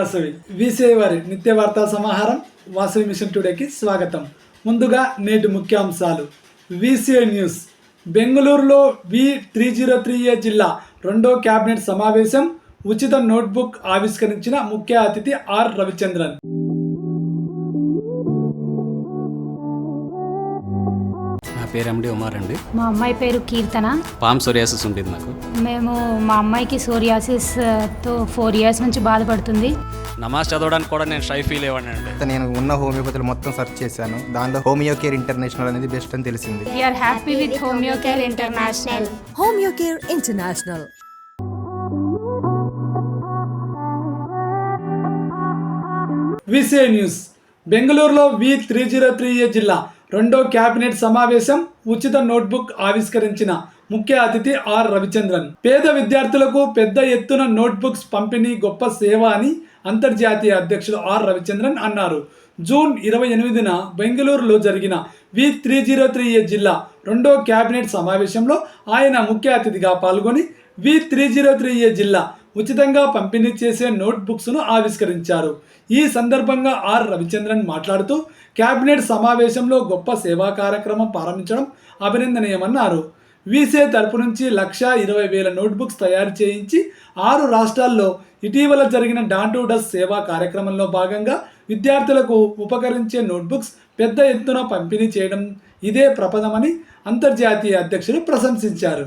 వాసవి వీసే వారి నిత్య వార్తా సమాహారం వాసవి మిషన్ టుడేకి స్వాగతం. ముందుగా నేటి ముఖ్యాంశాలు. VCI news. బెంగళూరులో V three zero three A జిల్లా రెండో కేబినెట్ సమావేశం ఉచిత నోట్బుక్ ఆవిష్కరించిన ముఖ్య అతిథి ఆర్ రవిచంద్రన్. పేరు ఎండి ఉమార్ అండి. మా అమ్మాయి పేరు కీర్తన. పామ్ సోరియాసిస్ ఉంటుంది నాకు మేము మా అమ్మాయికి సోరియాసిస్తో ఫోర్ ఇయర్స్ నుంచి బాధపడుతుంది. నమాజ్ చదవడానికి కూడా నేను షై ఫీల్ అయ్యాను అండి. నేను ఉన్న హోమియోపతిలో మొత్తం సెర్చ్ చేశాను. దానిలో హోమియో కేర్ ఇంటర్నేషనల్ అనేది బెస్ట్ అని తెలిసింది. We are happy with homeo care international Home Care International. VCI news. బెంగళూరులో V three zero three A జిల్లా రెండో కేబినెట్ సమావేశం ఉచిత నోట్బుక్ ఆవిష్కరించిన ముఖ్య అతిథి ఆర్ రవిచంద్రన్. పేద విద్యార్థులకు పెద్ద ఎత్తున నోట్బుక్స్ పంపిణీ గొప్ప సేవ అని అంతర్జాతీయ అధ్యక్షుడు ఆర్ రవిచంద్రన్ అన్నారు. జూన్ ఇరవై ఎనిమిదిన బెంగళూరులో జరిగిన V three zero three A జిల్లా రెండో కేబినెట్ సమావేశంలో ఆయన ముఖ్య అతిథిగా పాల్గొని V three zero three A జిల్లా ఉచితంగా పంపిణీ చేసే నోట్బుక్స్ను ఆవిష్కరించారు. ఈ సందర్భంగా ఆర్ రవిచంద్రన్ మాట్లాడుతూ కేబినెట్ సమావేశంలో గొప్ప సేవా కార్యక్రమం ప్రారంభించడం అభినందనీయమన్నారు. వీసే తరపు నుంచి లక్ష ఇరవై వేల నోట్బుక్స్ తయారు చేయించి ఆరు రాష్ట్రాల్లో ఇటీవల జరిగిన డాన్ టు డస్ సేవా కార్యక్రమంలో భాగంగా విద్యార్థులకు ఉపకరించే నోట్బుక్స్ పెద్ద ఎత్తున పంపిణీ చేయడం ఇదే ప్రపదమని అంతర్జాతీయ అధ్యక్షులు ప్రశంసించారు.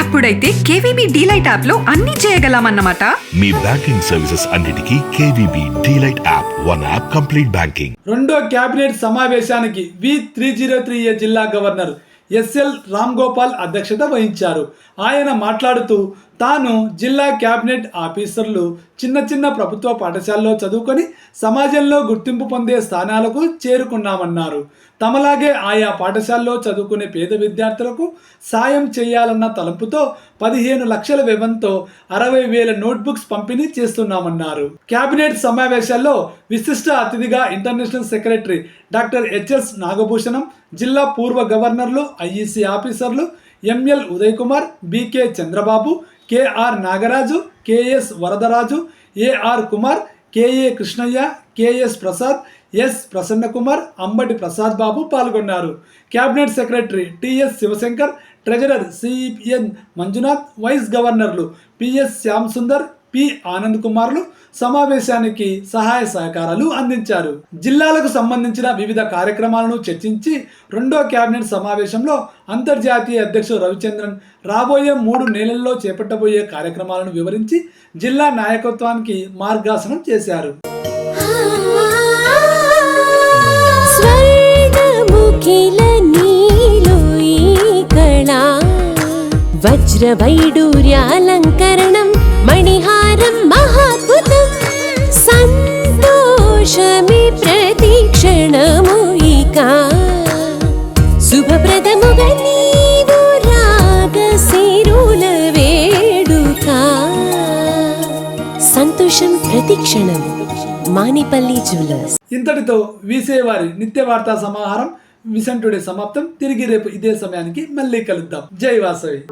అప్పుడైతే కేవీబీ డీలైట్ యాప్లో అన్ని చేయగలమన్నమాట. మీ బ్యాంకింగ్ సర్వీసెస్ అన్నిటికీ KVB DLite app one app complete banking. రెండో కేబినెట్ సమావేశానికి V three zero three A జిల్లా గవర్నర్ ఎస్ఎల్ రామ్ గోపాల్ అధ్యక్షత వహించారు. ఆయన మాట్లాడుతూ తాను జిల్లా క్యాబినెట్ ఆఫీసర్లు చిన్న చిన్న ప్రభుత్వ పాఠశాలలో చదువుకొని సమాజంలో గుర్తింపు పొందే స్థానాలకు చేరుకున్నామన్నారు. తమలాగే ఆయా పాఠశాలలో చదువుకునే పేద విద్యార్థులకు సాయం చేయాలన్న తలంపుతో పదిహేను లక్షల వ్యయంతో అరవై వేల నోట్బుక్స్ పంపిణీ చేస్తున్నామన్నారు. కేబినెట్ సమావేశాల్లో విశిష్ట అతిథిగా international secretary doctor HS Nagabhushanam జిల్లా పూర్వ గవర్నర్లు ఐఈసీ ఆఫీసర్లు ML Uday Kumar BK Chandrababu KR Nagaraju KS Varadaraju AR Kumar KA Krishnaiah KS Prasad S. Prasannakumar Ambati Prasad Babu పాల్గొన్నారు. Cabinet secretary TS Shivashankar treasurer CN Manjunath vice గవర్నర్లు PS Shyam Sundar P Anand కుమార్లు సమావేశానికి సహాయ సహకారాలు అందించారు. జిల్లాలకు సంబంధించిన వివిధ కార్యక్రమాలను చర్చించి రెండో కేబినెట్ సమావేశంలో అంతర్జాతీయ అధ్యక్షుడు రవిచంద్రన్ రాబోయే మూడు నెలల్లో చేపట్టబోయే కార్యక్రమాలను వివరించి జిల్లా నాయకత్వానికి మార్గాసనం చేశారు. వజ్ర వైడూర్యాలంకరణం ఈ కళా వజ్రవైడూర్యాలంకరణం మణిహారం మహాద్భుతం సంతోషమి ప్రతిక్షణము ఇక. శుభప్రదముగా నీవు రాగశిరుల వేడుక. సంతోషం ప్రతిక్షణం మానిపల్లి జ్యువెలర్స్. ఇంతటితో వీసే వారి నిత్య వార్తా సమాహారం విసన్ టుడే సమాప్తం. తిరిగి రేపు ఇదే సమయానికి మళ్ళీ కలుద్దాం. జై వాసవి.